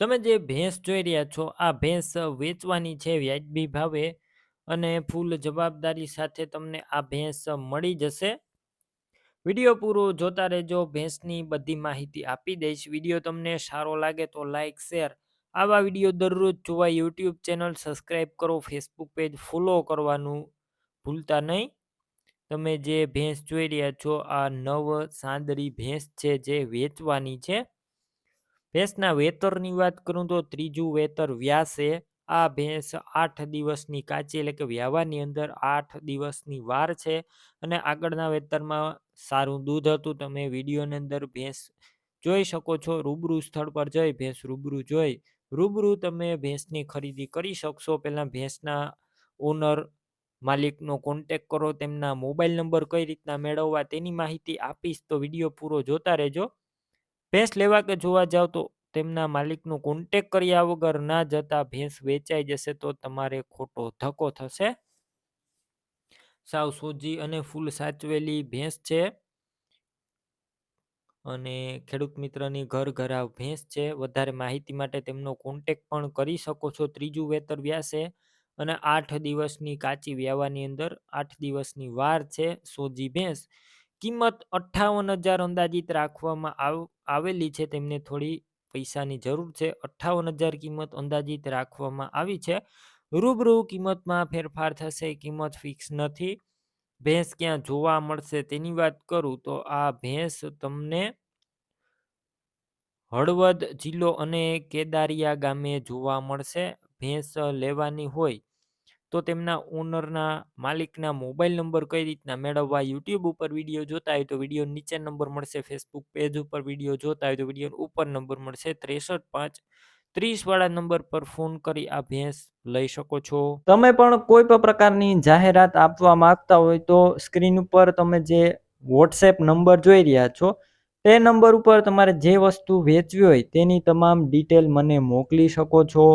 તમે જે ભેંસ જોઈ રહ્યા છો, આ ભેંસ વેચવાની છે વ્યાજબી ભાવે અને ફૂલ જવાબદારી સાથે તમને આ ભેંસ મળી જશે. વીડિયો પૂરો જોતા રહેજો, ભેંસની બધી માહિતી આપી દઈશ. વીડિયો તમને સારો લાગે તો લાઇક શેર. આવા વીડિયો દરરોજ જોવા યુટ્યુબ ચેનલ સબસ્ક્રાઈબ કરો, ફેસબુક પેજ ફોલો કરવાનું ભૂલતા નહીં. તમે જે ભેંસ જોઈ રહ્યા છો, આ નવ સાંદરી ભેંસ છે જે વેચવાની છે. ભેંસના વેતરની વાત કરું તો ત્રીજું વેતર વ્યાસે. આ ભેંસ આઠ દિવસની કાચી એટલે કે વ્યાવાની અંદર આઠ દિવસની વાર છે. અને આગળના વેતરમાં સારું દૂધ હતું, તમે વિડીયોની અંદર ભેંસ જોઈ શકો છો. રૂબરૂ સ્થળ પર જઈ ભેંસ રૂબરૂ જોઈ. રૂબરૂ તમે ભેંસની ખરીદી કરી શકશો. પહેલાં ભેંસના ઓનર માલિકનો કોન્ટેક કરો, તેમના મોબાઈલ નંબર કઈ રીતના મેળવવા તેની માહિતી આપીશ. તો વીડિયો પૂરો જોતા રહેજો. ભેંસ લેવા કે જોવા જાવ તો તેમના માલિકનો કોન્ટેક કર્યા વગર ના જતા ભેંસ વેચાઈ જશે તો તમારે ખોટો ધક્કો થશે. સાવ સોજી અને ફૂલ સાચવેલી ભેંસ છે. અને ખેડૂત મિત્રની ઘર ઘરાવ ભેંસ છે. વધારે માહિતી માટે તેમનો કોન્ટેક પણ કરી શકો છો ત્રીજું વેતર વ્યાસે. અને આઠ દિવસની કાચી વ્યાવાની અંદર આઠ દિવસની વાર છે સોજી ભેંસ. કિંમત અઠ્ઠાવન હજાર અંદાજિત રાખવામાં આવ, આવેલી છે. તેમને થોડી પૈસાની જરૂર છે. અઠ્ઠાવન હજાર કિંમત અંદાજિત રાખવામાં આવી છે. રૂબરૂ કિંમતમાં ફેરફાર થશે. કિંમત ફિક્સ નથી. ભેંસ ક્યાં જોવા મળશે તેની વાત કરું તો આ ભેંસ તમને હળવદ જિલ્લો અને કેદારિયા ગામે જોવા મળશે. ભેંસ લેવાની હોય તો તેમના ઓનરના માલિકના મોબાઈલ નંબર કઈ રીતના મેળવવા, યુટ્યુબ ઉપર વીડિયો જોતા હોય તો વીડિયો નીચે નંબર મળશે, ફેસબુક પેજ ઉપર વીડિયો જોતા હોય તો વીડિયો ઉપર નંબર મળશે. ત્રેસઠ, પાંચ, ત્રીસ વાળા નંબર પર ફોન કરી આ ભેંસ લઈ શકો છો. તમે પણ કોઈ પણ પ્રકારની જાહેરાત આપવા માંગતા હોય તો સ્ક્રીન ઉપર તમે જે વોટ્સએપ નંબર જોઈ રહ્યા છો, તે નંબર ઉપર તમારે જે વસ્તુ વેચવી હોય તેની તમામ ડિટેલ મને મોકલી શકો છો.